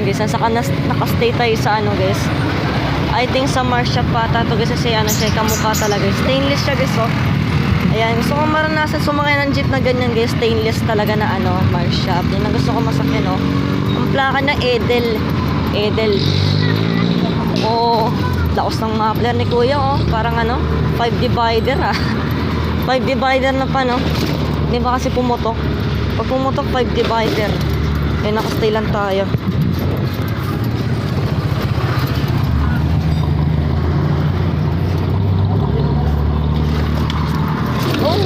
Ayan guys, nasa nakastay tayo sa ano guys. I think sa Mars shop pa to guys kasi ano siya kamukha talaga. Stainless siya guys oh. Ayan, gusto ko maranasan sumakay ng jeep na ganyan guys. Stainless talaga na ano, Mars shop. Ang gusto ko masakyan oh. Ang plaka na Edel. Edel. Oh, laos ng muffler ni Kuya oh. Parang ano, 5 divider ah. 5 divider na pa no. Hindi ba kasi pumutok? Pag pumutok 5 divider. Eh nakastay lang tayo.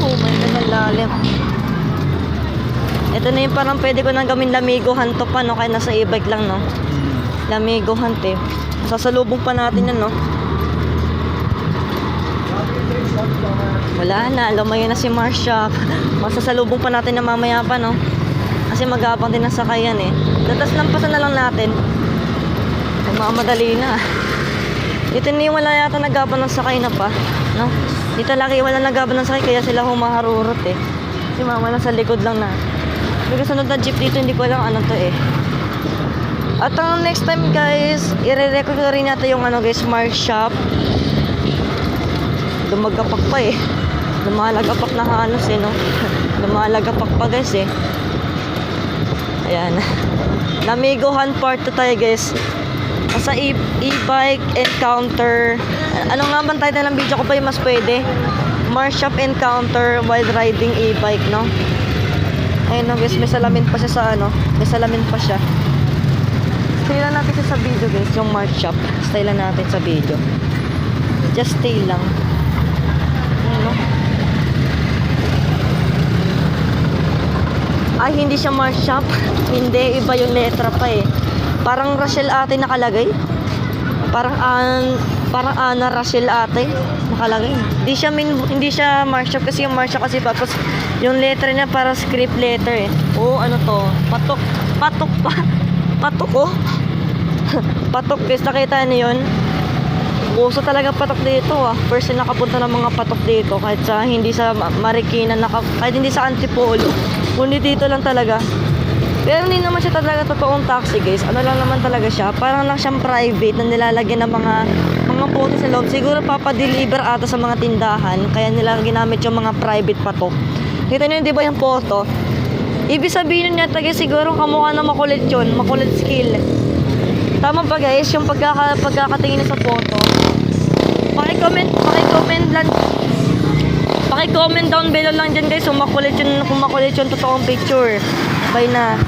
Oh, may ganang lalim. Ito na yung parang pwede ko nang gawin lamigohan to pa, no? Kaya nasa e-bike lang, no? Lamigohan, te. Sasalubong pa natin yan, no? Wala na, lumayo na si Marsha. Masasalubong pa natin na mamaya pa, no? Kasi magabang din ang sakayan, eh. Tatas lampasan na lang natin. Magmamadali na. Dito ni wala yata nagaban ng sakay na pa, no? Dito lagi wala nagaban ng sakay kaya sila humaharurot eh. Si mama nasa likod lang na. Pero sunod na jeep dito hindi ko alam ano to eh. At ang next time guys, ire-record ko rin natin yung ano guys, smart shop. Lumagapak pa eh. Lumalagapak na halos eh no. Lumalagapak pa guys eh. Ayan. Namigohan part 2 tayo guys. Sa e- e-bike encounter. Ano nga bang title ng video ko ba yung mas pwede? Mars Shop Encounter while riding e-bike, no? Ayun no, guys, may salamin pa siya sa ano. May salamin pa siya. Stay lang natin siya sa video, guys, yung Mars Shop. Stay lang natin sa video. Just stay lang. Ayun, no? Ay, hindi siya Mars Shop. hindi, iba yung letra pa eh. Parang Rachel ate nakalagay. Parang an parang Ana Rachel ate nakalagay. Hindi siya min, hindi siya Mars Shop kasi yung Mars Shop kasi tapos yung letter niya para script letter eh. Oo, ano to? Patok. Patok pa. Patok oh. patok guys, nakita niyo yun? Uso talaga patok dito ah. First na nakapunta ng mga patok dito kahit sa hindi sa Ma- Marikina, naka, kahit hindi sa Antipolo. Kundi dito lang talaga. Pero hindi naman siya talaga totoong taxi guys. Ano lang naman talaga siya. Parang lang siyang private na nilalagyan ng mga mga bote sa loob. Siguro papadeliver ata sa mga tindahan. Kaya nila ginamit yung mga private patok. Kita niyo di ba yung photo? Ibig sabihin niya taga siguro kamukha na makulit yun. Makulit skill. Tama ba guys? Yung pagkaka, pagkakatingin sa photo. Paki-comment, paki-comment lang. Paki-comment down below lang dyan guys kung makulit yun, kung makulit yung totoong picture. Bye na.